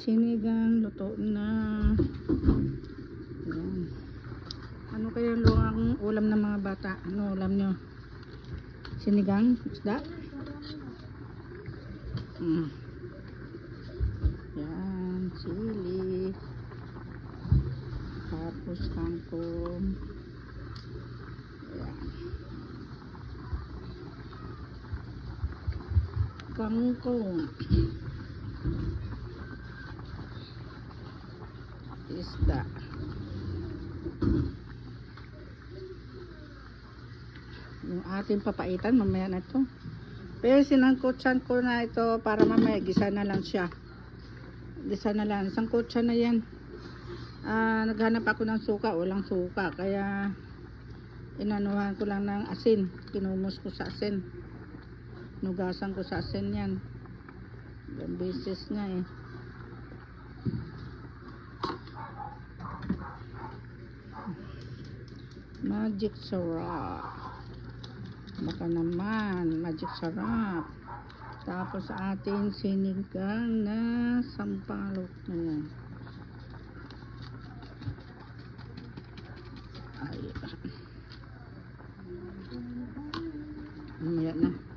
Sinigang, luto na. Ayan. Ano kaya ang ulam ng mga bata? Ano ulam nyo? Sinigang? Isda? Mm. Yan, sili. Tapos kangkong. Ayan. Kangkong. Isda. Yung ating papaitan, mamaya na ito. Pero sinangkutsan ko na ito para mamaya gisa na lang siya. Gisa na lang. Sangkutsan na yan. Ah, naghanap ako ng suka, walang suka. Kaya inanuhan ko lang ng asin. Kinumos ko sa asin. Nugasan ko sa asin yan. Ilang beses na eh. Magic sarap. Baka naman, magic sarap. Tapos ating sinigang na sampalok na yan. Ay. Mamaya na.